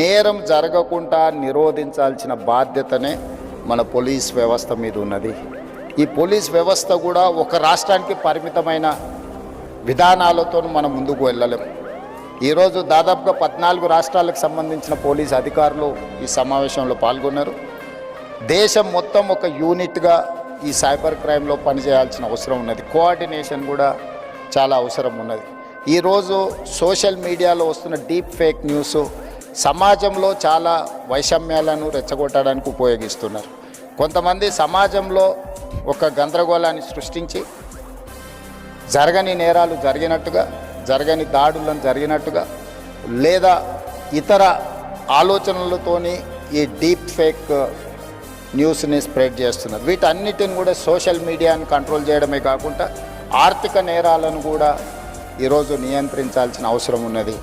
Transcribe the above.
నేరం జరగకుండా నిరోధించాల్సిన బాధ్యతనే మన పోలీస్ వ్యవస్థ మీద ఉన్నది. ఈ పోలీస్ వ్యవస్థ కూడా ఒక రాష్ట్రానికి పరిమితమైన విధానాలతో మనం ముందుకు వెళ్ళలేం. ఈరోజు దాదాపుగా పద్నాలుగు రాష్ట్రాలకు సంబంధించిన పోలీస్ అధికారులు ఈ సమావేశంలో పాల్గొన్నారు. దేశం మొత్తం ఒక యూనిట్గా ఈ సైబర్ క్రైమ్లో పనిచేయాల్సిన అవసరం ఉన్నది. కోఆర్డినేషన్ కూడా చాలా అవసరం ఉన్నది. ఈరోజు సోషల్ మీడియాలో వస్తున్న డీప్ ఫేక్ న్యూస్ సమాజంలో చాలా వైషమ్యాలను రెచ్చగొట్టడానికి ఉపయోగిస్తున్నారు. కొంతమంది సమాజంలో ఒక గందరగోళాన్ని సృష్టించి జరగని నేరాలు జరిగినట్టుగా జరగని దాడులను జరిగినట్టుగా లేదా ఇతర ఆలోచనలతోని ఈ డీప్ ఫేక్ న్యూస్ని స్ప్రెడ్ చేస్తున్నారు. వీటన్నిటిని కూడా సోషల్ మీడియాని కంట్రోల్ చేయడమే కాకుండా ఆర్థిక నేరాలను కూడా ఈరోజు నియంత్రించాల్సిన అవసరం ఉన్నది.